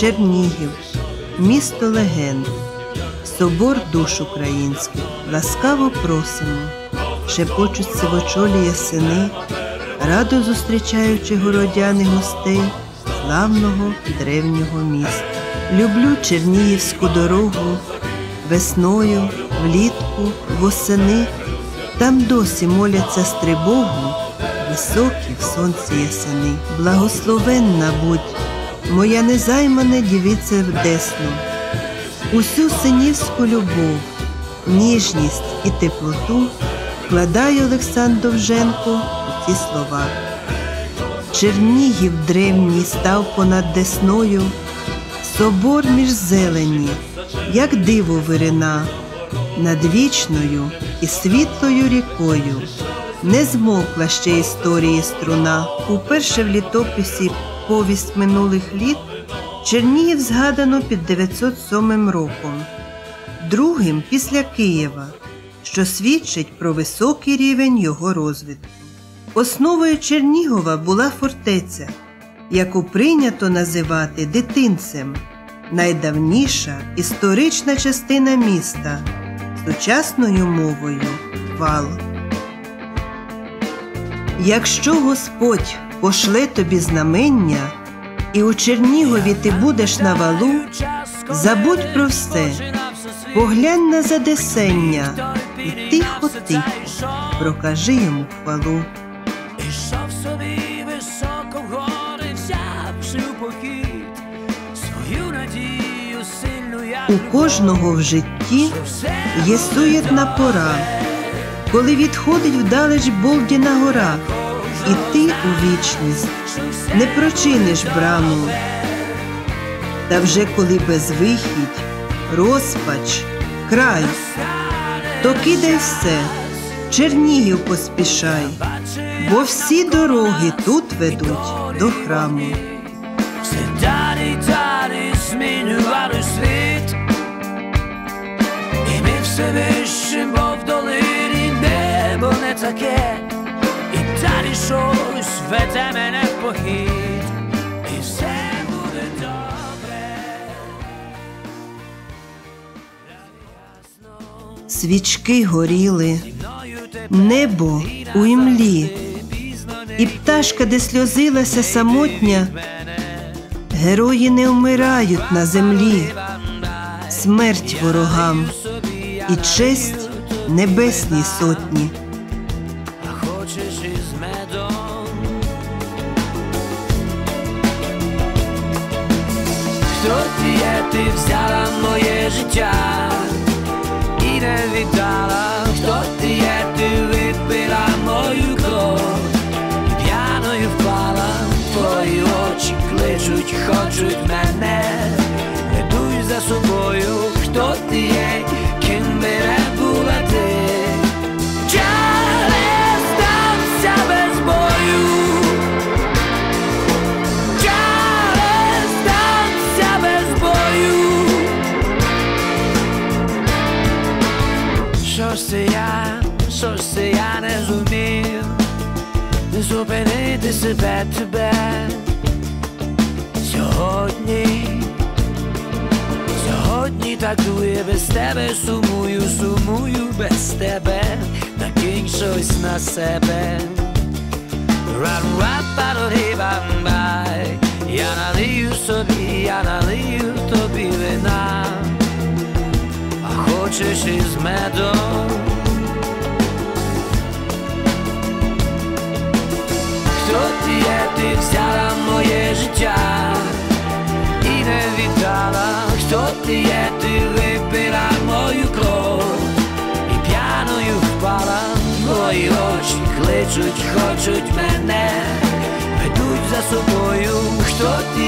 Чернігів, місто легенд, собор душ українських, ласкаво просимо, шепочуть сивочолі ясени, радо зустрічаючи городян і гостей славного древнього міста. Люблю Чернігівську дорогу весною, влітку, восени. Там досі моляться стрибогу, високі в сонці ясени. Благословенна будь, моя незаймана дівиця в десну, усю синівську любов, ніжність і теплоту вкладає Олександр Довженко у ці слова. Чернігів древній став понад десною, собор між зелені, як диво вирина, над вічною і світлою рікою. Не змовкла ще історії струна. Уперше в літописі повість минулих літ Чернігів згадано під 907 роком, другим після Києва, що свідчить про високий рівень його розвитку. Основою Чернігова була фортеця, яку прийнято називати дитинцем, найдавніша історична частина міста, сучасною мовою вал. Якщо Господь пошле тобі знамення, і у Чернігові ти будеш на валу, забудь про все, поглянь на задесення і тихо-тихо прокажи йому хвалу. Ішов собі високо в гори, взявши у похід свою надію сильну я У кожного в житті є суєтна пора, коли відходить вдалеч Болдіна гора, і ти у вічність не прочиниш браму. Та вже коли безвихідь, розпач, край, то кидай все, Чернігів поспішай, бо всі дороги тут ведуть до храму. все далі, далі змінювали світ, і ми все вище, бо в долині небо не таке, веде мене в похід, і все буде добре. Свічки горіли, небо у імлі, і пташка, де сльозилася самотня, герої не вмирають на землі, смерть ворогам і честь небесній сотні. Ти є, ти взяла моє життя і Що ж я, що ж це я не зумів зупинити себе тебе сьогодні. Сьогодні так дує без тебе, сумую, сумую без тебе, накинь щось на себе. Рам-рап-па-до-ді-бам-бай Я налию собі, я налию тобі вина, а хочеш із медом. Хто ти взяла моє життя і не віддала, хто ти є, ти випила мою кров і п'яною впала, мої очі кличуть, хочуть мене, ведуть за собою, хто ти